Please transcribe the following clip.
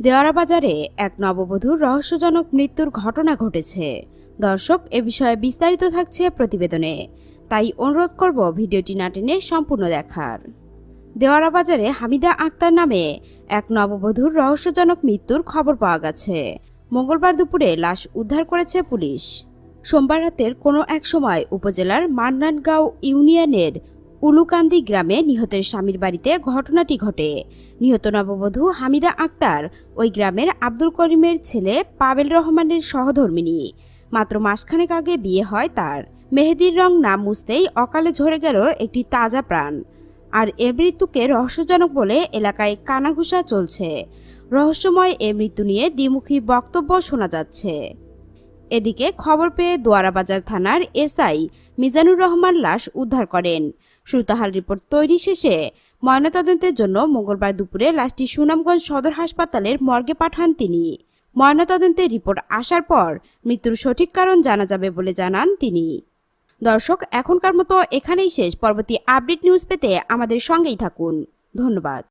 দেওয়ারা বাজারে এক নববধূর রহস্যজনক মৃত্যুর ঘটনা ঘটেছে। দর্শক, এ বিষয়ে বিস্তারিত থাকছে প্রতিবেদনে। তাই অনুরোধ করব ভিডিওটি না টেনে সম্পূর্ণ দেখার। দেওয়ারা বাজারে হামিদা আক্তার নামে এক নববধূর রহস্যজনক মৃত্যুর খবর পাওয়া গেছে। মঙ্গলবার দুপুরে লাশ উদ্ধার করেছে পুলিশ। সোমবার রাতের কোনো এক সময় উপজেলার মান্নানগাঁও ইউনিয়নের উলুকান্দি গ্রামে নিহতের স্বামীর বাড়িতে ঘটনাটি ঘটে। নিহত নববধূ হামিদা আক্তার ওই গ্রামের আব্দুল করিমের ছেলে পাবেল রহমানের সহধর্মিনী মাত্র মাসখানেক আগে বিয়ে হয় তার। মেহেদির রং নাম মুছতেই অকালে ঝরে গেল একটি তাজা প্রাণ। আর এ মৃত্যুকে রহস্যজনক বলে এলাকায় কানাঘুষা চলছে। রহস্যময় এ মৃত্যু নিয়ে দ্বিমুখী বক্তব্য শোনা যাচ্ছে। এদিকে খবর পেয়ে দোয়ারাবাজার থানার এসআই মিজানুর রহমান লাশ উদ্ধার করেন। সুতাহাল রিপোর্ট তৈরি শেষে ময়নাতদন্তের জন্য মঙ্গলবার দুপুরে লাশটি সুনামগঞ্জ সদর হাসপাতালের মর্গে পাঠান তিনি। ময়নাতদন্তের রিপোর্ট আসার পর মৃত্যুর সঠিক কারণ জানা যাবে বলে জানান তিনি। দর্শক, এখনকার মতো এখানেই শেষ। পরবর্তী আপডেট নিউজ পেতে আমাদের সঙ্গেই থাকুন। ধন্যবাদ।